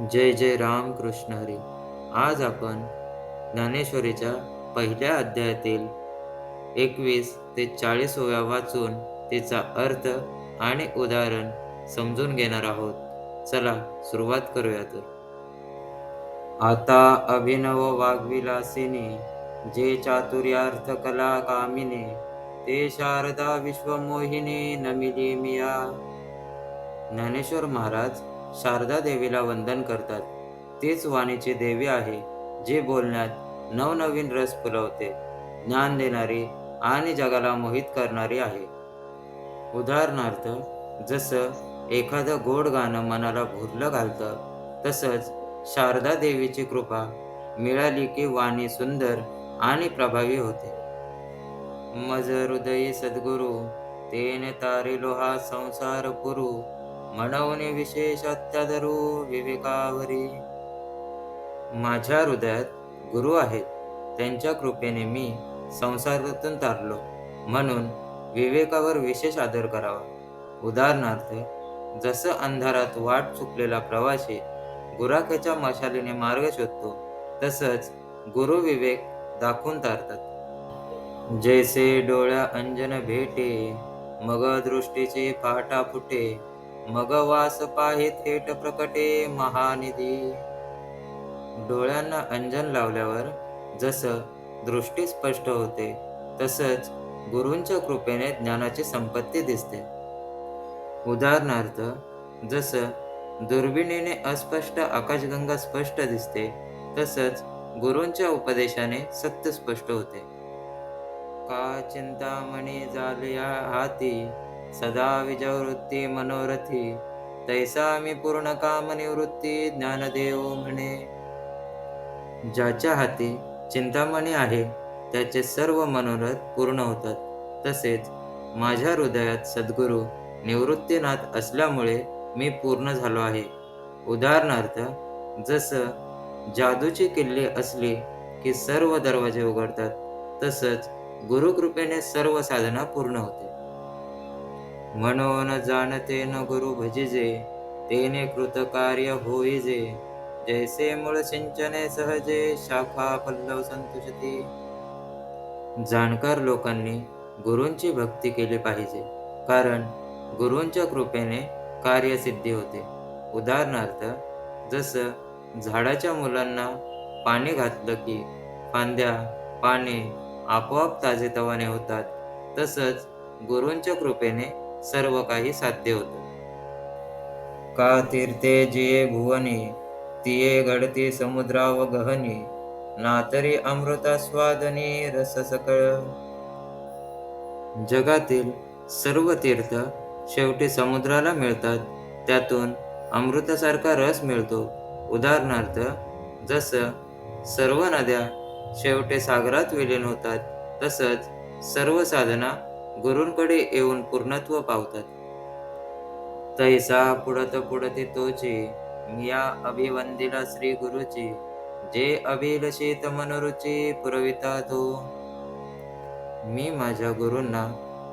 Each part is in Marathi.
जय जय राम कृष्ण हरी. आज आपण ज्ञानेश्वरीच्या पहिल्या अध्यायातील एकवीस ते चाळीसव्या वाचून तिचा अर्थ आणि उदाहरण समजून घेणार आहोत. चला सुरुवात करूया तर. आता अभिनव वाग्विलासिनी जे चातुर्यार्थ कला कामिने ते शारदा विश्वमोहिनी नमिली मिया ज्ञानेश्वर महाराज शारदा देवीला वंदन करतात. तीच वाणीची देवी आहे जी बोलण्यात नवनवीन रस फुलवते. ज्ञान देणारी आणि जगाला मोहित करणारी आहे. उदाहरणार्थ जसं एखादं गोड गाणं मनाला भुरलं घालतं तसंच शारदा देवीची कृपा मिळाली की वाणी सुंदर आणि प्रभावी होते. मज हृदयी सद्गुरु तेने तारी लोहा संसार पुरू. म्हणवणे विशेष अत्यादरू विवेकावरी. माझ्या हृदयात गुरु आहेत. त्यांच्या कृपेने मी संसारातून तारलो. म्हणून विवेकावर विशेष आदर करावा. उदाहरणार्थ जसं अंधारात वाट चुकलेला प्रवासी गुराख्याच्या मशालीने मार्ग शोधतो तसंच गुरु विवेक दाखवून तारतात. जैसे डोळ्या अंजन भेटे मग दृष्टीची फाटा फुटे मग वास पाहे थेट प्रकटे महानिधी. डोळ्यांना अंजन लावल्यावर जसं दृष्टी स्पष्ट होते तसंच गुरूंच्या कृपेने ज्ञानाची संपत्ती दिसते. उदाहरणार्थ जसं दुर्बिणीने अस्पष्ट आकाशगंगा स्पष्ट दिसते तसंच गुरूंच्या उपदेशाने सत्य स्पष्ट होते. का चिंतामणी झाल्या हाती? सदा विजवृत्ती मनोरथी तैसा मी पूर्ण काम निवृत्ती ज्ञानदेव म्हणे. ज्याच्या हाती चिंतामणी आहे त्याचे सर्व मनोरथ पूर्ण होतात. तसेच माझ्या हृदयात सद्गुरू निवृत्तीनाथ असल्यामुळे मी पूर्ण झालो आहे. उदाहरणार्थ जसं जादूची किल्ली असली की सर्व दरवाजे उघडतात तसंच गुरुकृपेने सर्व साधना पूर्ण होते. म्हणून जाणते न गुरु भजिजे तेने कृतकार्य होईजे. जैसे मूळ सिंचने सहजे शाखा पल्लव संतुषती जाणकार लोकांनी गुरूंची भक्ती केली पाहिजे कारण गुरूंच्या कृपेने कार्यसिद्धी होते. उदाहरणार्थ जसं झाडाच्या मुलांना पाणी घातलं की फांद्या पाने आपोआप ताजेतवाने होतात तसंच गुरूंच्या कृपेने सर्व काही साध्य होतं. का तीर्थे जिये भुवनी तिये घडती समुद्रा गहनी नातरी अमृता स्वादनी रस सकळ. जगातील सर्व तीर्थ शेवटी समुद्राला मिळतात त्यातून अमृतासारखा रस मिळतो. उदाहरणार्थ जसं सर्व नद्या शेवटी सागरात विलीन होतात तसंच सर्व साधना गुरूंकडे येऊन पूर्णत्व पावतात. तैसा पुढत पुढते तोची या अभिवंदिला श्री गुरुची. जे अभिलषित मनोरुची पुरविता तो. मी माझ्या गुरूंना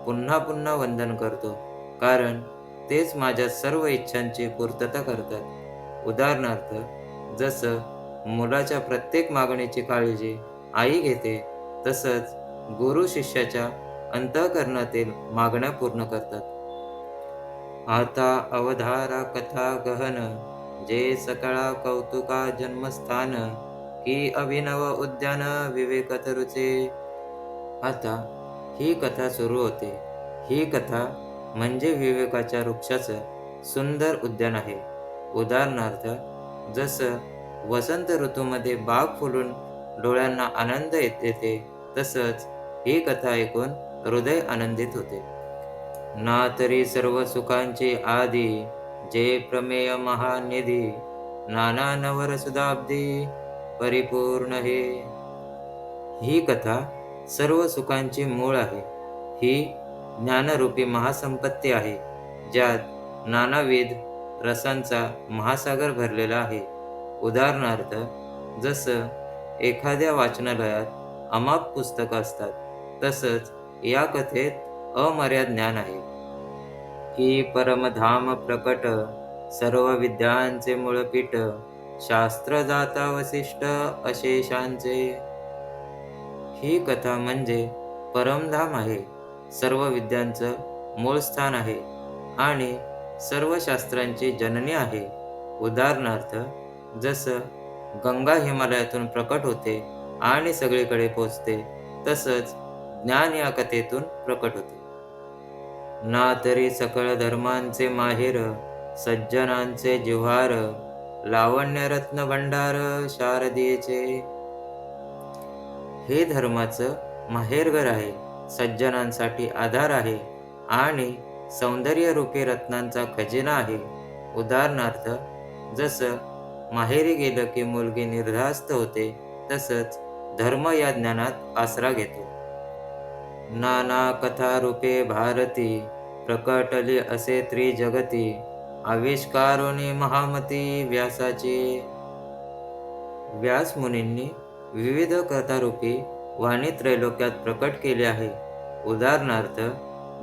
पुन्हा पुन्हा वंदन करतो. कारण तेच माझ्या सर्व इच्छांची पूर्तता करतात. उदाहरणार्थ जसं मुलाच्या प्रत्येक मागणीची काळजी आई घेते तसंच गुरु शिष्याच्या अंतःकरणातील मागण्या पूर्ण करतात. आता अवधारा कथा गहन जे सकळा कौतुका जन्मस्थान की अभिनव उद्यान विवेकतरुचे आता ही कथा सुरू होते. ही कथा म्हणजे विवेकाच्या वृक्षाचं सुंदर उद्यान आहे. उदाहरणार्थ जसं वसंत ऋतूमध्ये बाग फुलून डोळ्यांना आनंद येते तसंच ही कथा ऐकून हृदय आनंदित होते. ना तरी सर्व सुखांची आदी जे प्रमेय महानिधी नाना नवर सुधाब्दी परिपूर्ण हे. ही कथा सर्व सुखांची मूळ आहे. ही ज्ञानरूपी महासंपत्ती आहे ज्यात नानाविध रसांचा महासागर भरलेला आहे. उदाहरणार्थ जसं एखाद्या वाचनालयात अमाप पुस्तकं असतात तसंच या कथेत अमर्याद ज्ञान आहे. की परमधाम प्रकट सर्व विद्यांचे मूळपीठ शास्त्र जाता वसिष्ठ अशेषांचे. ही कथा म्हणजे परमधाम आहे. सर्व विद्यांचं मूळ स्थान आहे आणि सर्व शास्त्रांची जननी आहे. उदाहरणार्थ जसं गंगा हिमालयातून प्रकट होते आणि सगळीकडे पोचते तसंच ज्ञान या कथेतून प्रकट होते. ना तरी सकळ धर्मांचे माहेर सज्जनांचे जिव्हार लावण्य रत्न भंडार शारदीचे हे धर्माचं माहेरघर आहे सज्जनांसाठी आधार आहे आणि सौंदर्य रूपी रत्नांचा खजिना आहे. उदाहरणार्थ जसं माहेरी गेलं की मुलगी निर्धास्त होते तसंच धर्म या ज्ञानात आसरा घेतो. नाना कथा रूपे भारती प्रकटली असे त्रिजगती आविष्कारोनी महामती व्यासाची. व्यास मुनींनी विविध कथारूपी वाणी त्रैलोक्यात प्रकट केले आहे. उदाहरणार्थ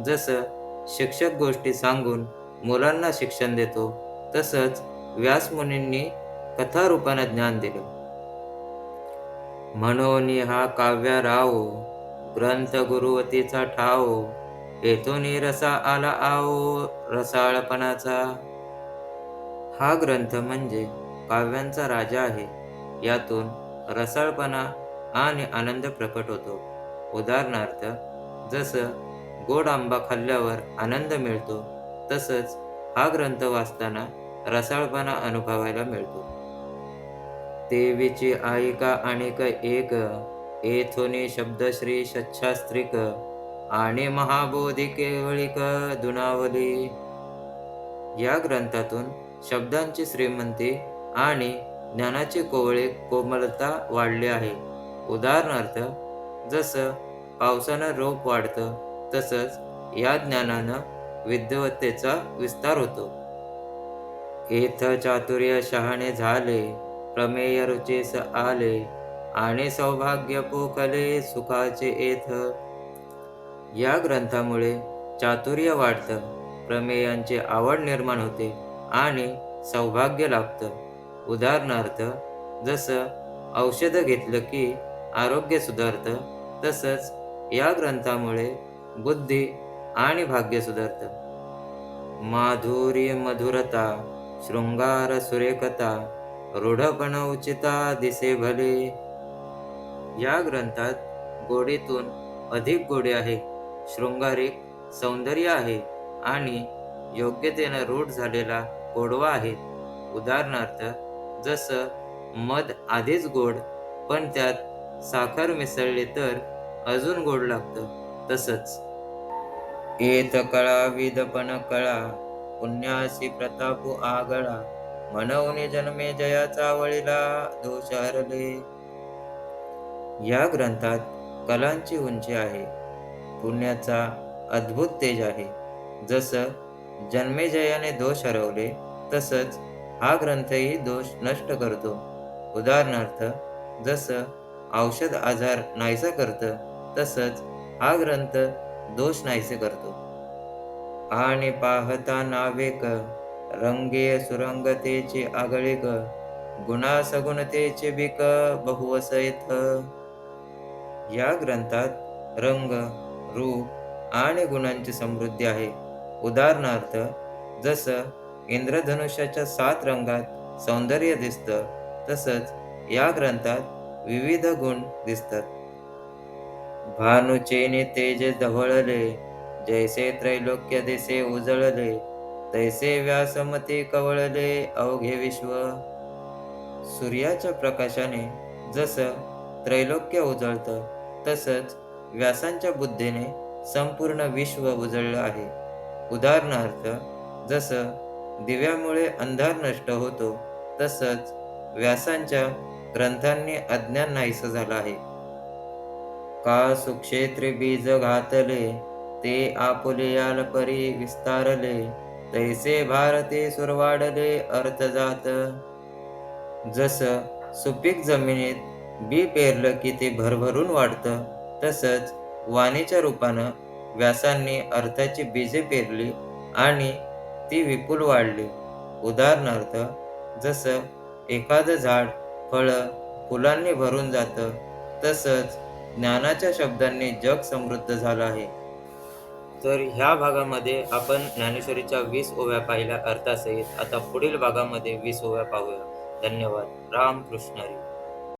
जसं शिक्षक गोष्टी सांगून मुलांना शिक्षण देतो तसंच व्यासमुनींनी कथारूपानं ज्ञान दिलं. म्हणून हा काव्य राहो. ग्रंथ गुरुवतीचा ठाव येथून रसा आला आओ रसाळपणाचा. हा ग्रंथ म्हणजे काव्यांचा राजा आहे. यातून रसाळपणा आणि आनंद प्रकट होतो. उदाहरणार्थ जसं गोड आंबा खाल्ल्यावर आनंद मिळतो तसंच हा ग्रंथ वाचताना रसाळपणा अनुभवायला मिळतो. देवीची आईका अनेक एक येथुनी शब्दश्री शच्छास्त्रिक आणि महाबोधी केवळिक दुनावली. या ग्रंथातून शब्दांची श्रीमंती आणि ज्ञानाची कोवळे कोमलता वाढली आहे. उदाहरणार्थ जसं पावसानं रोप वाढतं तसंच या ज्ञानानं विद्वत्तेचा विस्तार होतो. एथ चातुर्य शहाणे झाले प्रमेय रुचेस आले आणि सौभाग्य पोखले सुखाचे येथ या ग्रंथामुळे चातुर्य वाढतं प्रमेयांची आवड निर्माण होते आणि सौभाग्य लाभतं. उदाहरणार्थ जसं औषधं घेतलं की आरोग्य सुधारतं तसंच या ग्रंथामुळे बुद्धी आणि भाग्य सुधारतं. माधुरी मधुरता शृंगार सुरेखता रूढपण उचिता दिसे भले या ग्रंथात गोडीतून अधिक गोडे आहे. शृंगारिक सौंदर्य आहे आणि योग्यतेनं रूढ झालेला गोडवा आहे. उदाहरणार्थ जसं मध आधीच गोड पण त्यात साखर मिसळली तर अजून गोड लागतं. तसंच येत कळा विदपण कळा पुण्यासी प्रतापू आगळा म्हणून जन्मे जयाचा वळीला दोष हरले या ग्रंथात कलांची उंची आहे. पुण्याचा अद्भुत तेज आहे. जसं जन्मेजयाने दोष हरवले तसंच हा ग्रंथही दोष नष्ट करतो. उदाहरणार्थ जसं औषध आजार नाहीसा करतं तसंच हा ग्रंथ दोष नाहीसे करतो. आणि पाहता नावेक रंगे सुरंगतेचे आगळेक गुणासगुणतेचे बिक बहुवसयथ या ग्रंथात रंग रूप आणि गुणांची समृद्धी आहे. उदाहरणार्थ जसं इंद्रधनुष्याच्या सात रंगात सौंदर्य दिसतं तसंच या ग्रंथात विविध गुण दिसतात. भानुचेने तेज धवळले जैसे त्रैलोक्य दिसे उजळले तैसे व्यासमती कवळले अवघे विश्व. सूर्याच्या प्रकाशाने जसं त्रैलोक्य उजळतं तसंच व्यासांच्या बुद्धीने संपूर्ण विश्व उजळलं आहे. उदाहरणार्थ जसं दिव्यामुळे अंधार नष्ट होतो तसंच व्यासांच्या ग्रंथांनी अज्ञान नाहीसं झालं आहे. का सुक्षेत्र बीज घातले ते आपुले परी विस्तारले तैसे भारते सुरवाडले अर्थ जात. जसं सुपीक जमिनीत बी पेरलं की ते भरभरून वाढतं. तसंच वाणीच्या रूपानं व्यासांनी अर्थाची बीजे पेरली आणि ती विपुल वाढली. उदाहरणार्थ जसं एखादं झाड फळं फुलांनी भरून जातं तसंच ज्ञानाच्या शब्दांनी जग समृद्ध झालं आहे. तर ह्या भागामध्ये आपण ज्ञानेश्वरीच्या वीस ओव्या पाहिल्या अर्थासहित. आता पुढील भागामध्ये वीस ओव्या पाहूया. धन्यवाद. राम